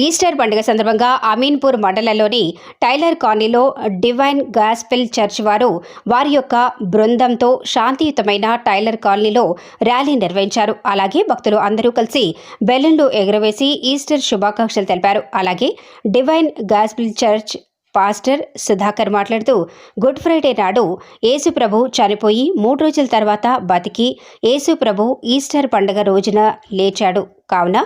Easter పండుగ సందర్భంగా అమీన్పూర్ మండలంలోని టైలర్ కాలనీలో డివైన్ గాస్పెల్ చర్చ్ వారు వారి యొక్క బృందంతో శాంతియుతమైన టైలర్ కాలనీలో ర్యాలీ నిర్వహించారు. అలాగే భక్తులు అందరూ కలిసి బెలూన్లు ఎగురవేసి ఈస్టర్ శుభాకాంక్షలు తెలిపారు. అలాగే divine gospel church pastor Sudhakar మాట్లాడుతూ గుడ్ ఫ్రైడే నాడు యేసుప్రభు చనిపోయి మూడు రోజుల తర్వాత బతికి యేసుప్రభు ఈస్టర్ పండుగ రోజున లేచాడు. కావున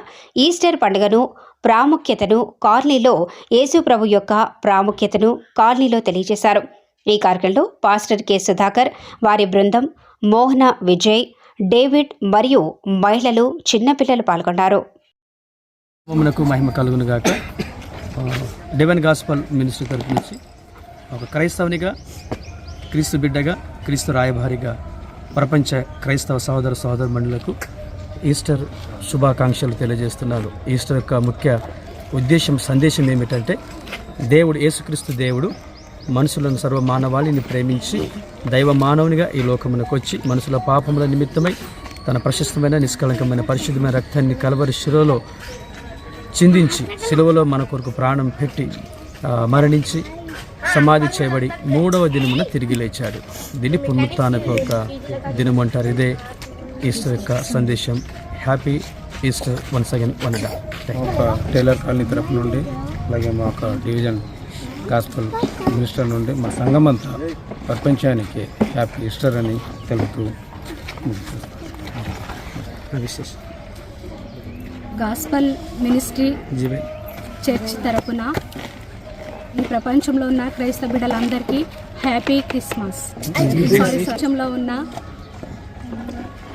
ఈస్టర్ పండుగను ప్రాముఖ్యతను కార్లీలో యేసుప్రభు యొక్క ప్రాముఖ్యతను కార్నీలో తెలియజేశారు. ఈ కార్యక్రమంలో పాస్టర్ కె. సుధాకర్ వారి బృందం మోహన విజయ్ డేవిడ్ మరియు మహిళలు చిన్నపిల్లలు పాల్గొన్నారు. మహిమ కలుగును గాక. ఆ, గాస్పల్ మినిస్ట్రీ తరపు నుంచి ఒక క్రైస్తవునిగా క్రీస్తు బిడ్డగా క్రీస్తు రాయభారిగా ప్రపంచ క్రైస్తవ సహోదర సహోదర మండలకు ఈస్టర్ శుభాకాంక్షలు తెలియజేస్తున్నారు ఈస్టర్ యొక్క ముఖ్య ఉద్దేశం సందేశం ఏమిటంటే దేవుడు యేసుక్రీస్తు దేవుడు మనుషులను సర్వ మానవాళిని ప్రేమించి దైవ మానవునిగా ఈ లోకమునకు వచ్చి మనుషుల పాపముల నిమిత్తమై తన ప్రశస్తమైన నిష్కళంకమైన పరిశుద్ధమైన రక్తాన్ని కలవరి శిరలో చిందించి శిలువలో మన కొరకు ప్రాణం పెట్టి మరణించి సమాధి చేయబడి మూడవ దినమున తిరిగి లేచాడు. దీన్ని పునరుత్థానపు ఒక దినం అంటారు. ఇదే ఈస్టర్ యొక్క సందేశం. Happy Easter once again one ఒక టైలర్ కాలనీ తరపు నుండి అలాగే మా ఒక డివిజన్ గాస్పల్ మినిస్టర్ నుండి మా సంఘం అంతా ప్రపంచానికి హ్యాపీ ఈస్టర్ అని తెలుపుతూ గాస్పల్ మినిస్ట్రీ జీవే. చర్చ్ తరపున ఈ ప్రపంచంలో ఉన్న క్రైస్తవ బిడ్డలందరికీ హ్యాపీ క్రిస్మస్. సారీ ప్రపంచంలో ఉన్న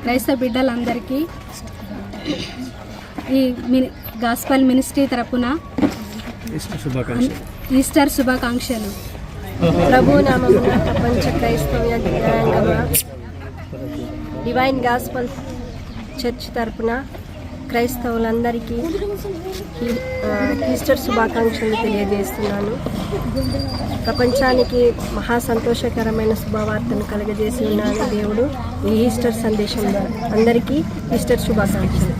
క్రైస్తవ బిడ్డలందరికీ ఈ మిని గాస్పల్ మినిస్ట్రీ తరపున ఈస్టర్ శుభాకాంక్షలు. ప్రభు నామమున ప్రపంచ క్రైస్తవ న్యాయాంగమ డివైన్ గాస్పల్ చర్చ్ తరపున క్రైస్తవులందరికీ ఈస్టర్ శుభాకాంక్షలు తెలియజేస్తున్నాను. ప్రపంచానికి మహా సంతోషకరమైన శుభవార్తను కలుగజేసి ఉన్నాను దేవుడు ఈ ఈస్టర్ సందేశం ద్వారా అందరికీ ఈస్టర్ శుభాకాంక్షలు.